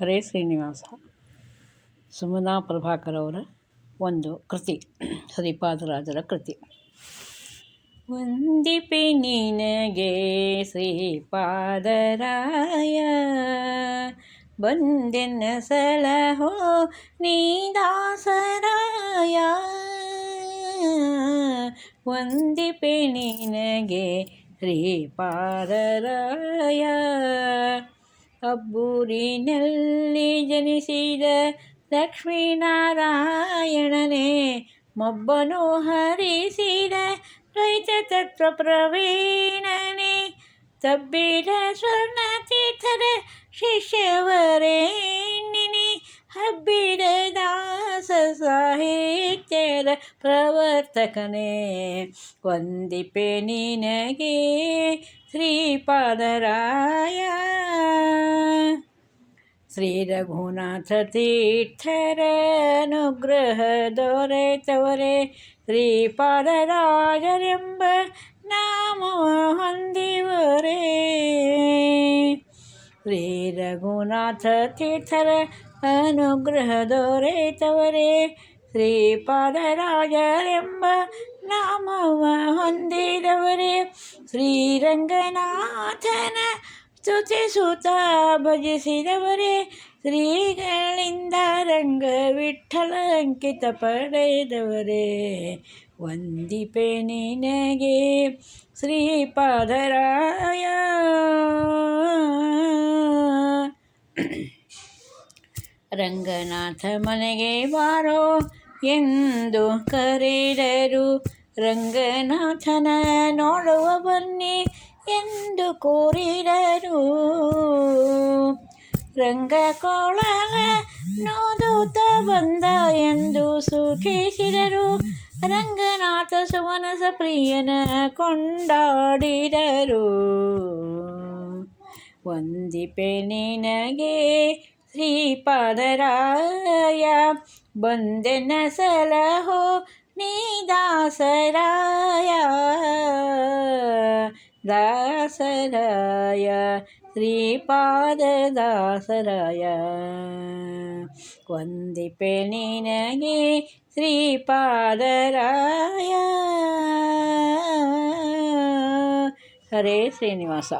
ಹರೇ ಶ್ರೀನಿವಾಸ. ಸುಮನಾ ಪ್ರಭಾಕರ್ ಅವರ ಒಂದು ಕೃತಿ ಶ್ರೀಪಾದರಾಜರ ಕೃತಿ. ವಂದಿಪೆ ನಿನಗೆ ಶ್ರೀಪಾದರಾಯ ಬಂದೆನ್ನ ಸಲಹೋ ನೀದಾಸರಾಯ ವಂದಿಪೆ ನಿನಗೆ ಶ್ರೀಪಾದರಾಯ ಅಬ್ಬೂರಿನಲ್ಲಿ ಜನಿಸಿದ ಲಕ್ಷ್ಮೀನಾರಾಯಣನೇ ಮೊಬ್ಬನು ಹರಿಸಿದ ರೈತ ತತ್ವ ಪ್ರವೀಣನೆ. ತಬ್ಬಿದ ಸ್ವರ್ಣ ತೀರ್ಥರ ಶಿಷ್ಯವರೇಣಿನಿ ಹಬ್ಬಿದ ದಾಸ ಸಾಹಿತ್ಯದ ಪ್ರವರ್ತಕನೇ. ವಂದಿಪೆ ನಿನಗೆ ಶ್ರೀಪಾದರಾಯ ಶ್ರೀ ರಘುನಾಥ ತೀರ್ಥರ ಅನುಗ್ರಹ ದೊರೆತವರೇ ಶ್ರೀಪಾದರಾಜರೆಂಬ ನಾಮ ಹೊಂದಿವರೇ ಶ್ರೀ ರಘುನಾಥ ತೀರ್ಥರ ಅನುಗ್ರಹ ದೊರೆತವರೇ ಶ್ರೀಪಾದರಾಜರೆಂಬ ನಾಮವ ಹೊಂದಿದವರೇ ಶ್ರೀರಂಗನಾಥನ ಸ್ತುತಿಸುತ್ತ ಭಜಿಸಿದವರೇ, ಶ್ರೀಗಳಿಂದ ರಂಗ ವಿಠಲ ಅಂಕಿತ ಪಡೆದವರೇ. ವಂದಿಪೆ ನಿನಗೆ ಶ್ರೀಪಾದರಾಯ. ರಂಗನಾಥ ಮನೆಗೆ ಬಾರೋ ಎಂದು ಕರೆದರು. ರಂಗನಾಥನ ನೋಡುವ ಬನ್ನಿ ಕೋರಿದರು ರಂಗ ಕೋಳಲ ನೋದುತ್ತ ಬಂದ ಎಂದು ಸುಖಿಸಿದರು ರಂಗನಾಥ ಸುಮನಸ ಪ್ರಿಯನ ಕೊಂಡಾಡಿದರು ವಂದಿಪೆ ನಿನಗೆ ಶ್ರೀಪಾದರಾಯ ಬಂದೆನ ಸಲಹೋ ನೀ ದಾಸರಾಯ ದಾಸರಾಯ ಶ್ರೀಪಾದ ದಾಸರಾಯ ವಂದಿಪೆ ನಿನಗೆ ಶ್ರೀಪಾದರಾಯ ಹರೇ ಶ್ರೀನಿವಾಸ